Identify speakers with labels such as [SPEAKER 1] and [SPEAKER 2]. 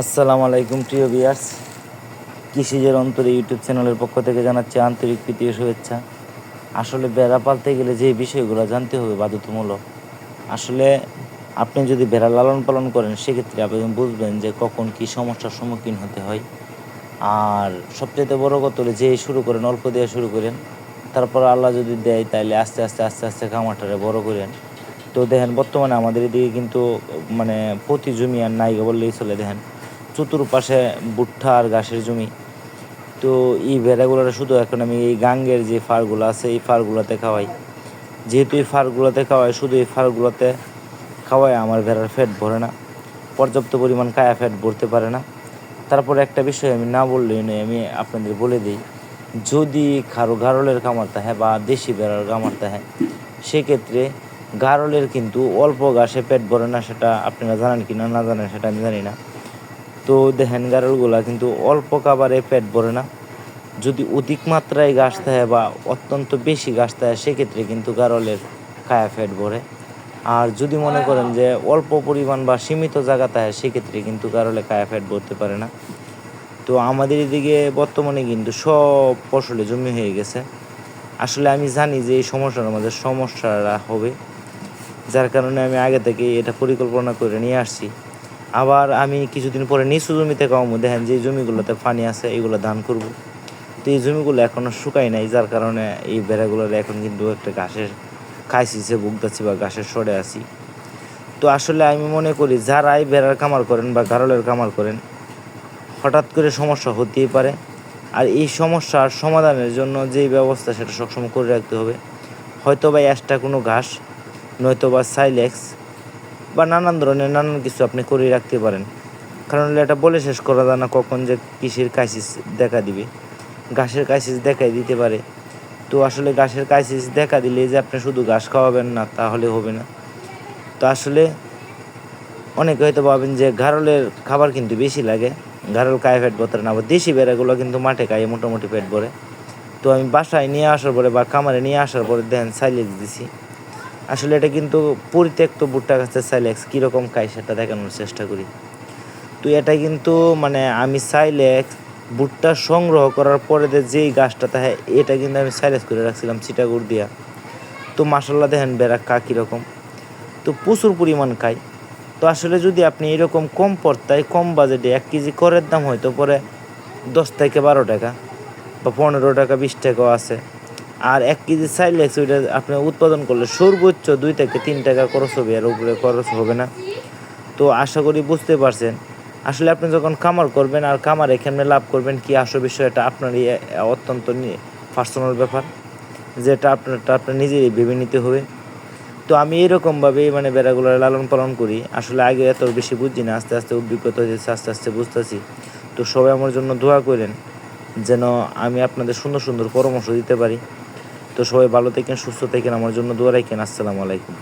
[SPEAKER 1] আসসালামু আলাইকুম, প্রিয় বিয়ার্স কৃষিজের অন্তরে ইউটিউব চ্যানেলের পক্ষ থেকে জানাচ্ছি আন্তরিক প্রীতি ও শুভেচ্ছা। আসলে বেড়া পালতে গেলে যে বিষয়গুলো জানতে হবে বাধ্যতামূলক, আসলে আপনি যদি বেড়া লালন পালন করেন, সেক্ষেত্রে আপনি বুঝবেন যে কখন কি সমস্যার সম্মুখীন হতে হয়। আর সবচেয়ে বড় কথা হলো যে শুরু করেন, অল্প দিয়ে শুরু করেন, তারপর আল্লাহ যদি দেয় তাহলে আস্তে আস্তে আস্তে আস্তে খামারটারে বড় করেন। তো দেখেন, বর্তমানে আমাদের এদিকে কিন্তু মানে প্রতি জমি আর নাই বললেই চলে, দেখেন। চতুর্পাশে ভুট্টা আর ঘাসের জমি। তো এই ভেড়াগুলোর শুধু এখন আমি এই গাঙ্গের যে ফারগুলো আছে, এই ফারগুলোতে খাওয়াই। যেহেতু এই ফারগুলোতে খাওয়াই, শুধু এই ফারগুলোতে খাওয়াই আমার ভেড়ার ফ্যাট ভরে না। পর্যাপ্ত পরিমাণ কায়া ফ্যাট ভরতে পারে না। তারপরে একটা বিষয় আমি না বললেই নয়, আমি আপনাদের বলে দিই, যদি কারও গারলের কামার থাকে বা দেশি ভেড়ার কামার থাকে সেক্ষেত্রে গারলের কিন্তু অল্প ঘাসে পেট ভরে না, সেটা আপনারা জানেন কি না না জানেন সেটা আমি জানি না। তো দেখেন গারলগুলা কিন্তু অল্প খাবারে পেট ভরে না। যদি অধিক মাত্রায় গাছ থাকে বা অত্যন্ত বেশি গাছ থাকে, সেক্ষেত্রে কিন্তু গারলের কায়া ফ্যাট ভরে। আর যদি মনে করেন যে অল্প পরিমাণ বা সীমিত জায়গা থাকে, সেক্ষেত্রে কিন্তু গারলে কায়া ফ্যাট ভরতে পারে না। তো আমাদের এদিকে বর্তমানে কিন্তু সব ফসলে জমি হয়ে গেছে। আসলে আমি জানি যে এই সমস্যার মধ্যে সমস্যাটা হবে, যার কারণে আমি আগে থেকে এটা পরিকল্পনা করে নিয়ে আসছি। আবার আমি কিছুদিন পরে নিচু জমিতে কামো দেখেন যে জমিগুলোতে পানি আছে, এগুলো ধান করব। তো এই জমিগুলো এখনও শুকাই নাই, যার কারণে এই বেড়াগুলোর এখন কিন্তু একটা ঘাসের খাইছিছে ভুগতাছি বা ঘাসের সরে আছি। তো আসলে আমি মনে করি, যারাই বেড়ার কামার করেন বা গারলের কামার করেন, হঠাৎ করে সমস্যা হতেই পারে। আর এই সমস্যার সমাধানের জন্য যেই ব্যবস্থা সেটা সবসময় করে রাখতে হবে। হয়তো বা এক্সট্রা কোনো ঘাস নয়তো বা সাইলেক্স বা নানান ধরনের নানান কিছু আপনি করে রাখতে পারেন। কারণ এটা বলে শেষ করা যায় না কখন যে কৃষির ক্রাইসিস দেখা দিবে। ঘাসের ক্রাইসিস দেখাই দিতে পারে। তো আসলে ঘাসের ক্রাইসিস দেখা দিলে যে আপনি শুধু ঘাস খাওয়াবেন না, তাহলে হবে না। তো আসলে অনেকে হয়তো ভাবেন যে ঘারলের খাবার কিন্তু বেশি লাগে। ঘারল কায়ে পেট ভরতে না, আবার দেশি বেড়াগুলো কিন্তু মাঠে খাইয়ে মোটামুটি পেট ভরে। তো আমি বাসায় নিয়ে আসার পরে বা কামারে নিয়ে আসার পরে দেখেন সাইলেক্স দিছি আসলে এটা কিন্তু পরিত্যক্ত ভুট্টা গাছের সাইলেক্স কীরকম খাই সেটা দেখানোর চেষ্টা করি। তো এটা কিন্তু মানে আমি সাইলেক্স ভুট্টা সংগ্রহ করার পরে যেই গাছটা থাকে, এটা কিন্তু আমি সাইলেক্স করে রাখছিলাম চিটাগুড় দিয়া। তো মাসাল্লাহ দেখেন বেড়া কা কীরকম। তো প্রচুর পরিমাণ খাই তো আসলে যদি আপনি এরকম কম পড়তায়, কম বাজেটে এক কেজি করের দাম হয়তো পরে দশ থেকে বারো টাকা বা পনেরো টাকা, বিশ টাকাও আছে। আর এক কেজি সাইলেক্স ওইটা আপনি উৎপাদন করলে সর্বোচ্চ দুই থেকে তিন টাকা খরচ হবে আর উপরে খরচ হবে না। তো আশা করি বুঝতে পারছেন। আসলে আপনি যখন কামার করবেন আর কামারে কেমনে লাভ করবেন কি আসল বিষয় এটা আপনারই অত্যন্ত পার্সোনাল ব্যাপার। যেটা আপনারটা আপনার নিজেই ভেবে নিতে হবে। তো আমি এরকমভাবেই মানে বেড়াগুলো লালন পালন করি। আসলে আগে এত বেশি বুঝি না, আস্তে আস্তে অভিজ্ঞতা হয়েছে, আস্তে আস্তে বুঝতেছি। তো সবাই আমার জন্য দোয়া করেন, যেন আমি আপনাদের সুন্দর সুন্দর পরামর্শ দিতে পারি। তো সবাই ভালো থাকেন সুস্থ থাকেন আমার জন্য দোয়া রাখেন। আসসালামু আলাইকুম।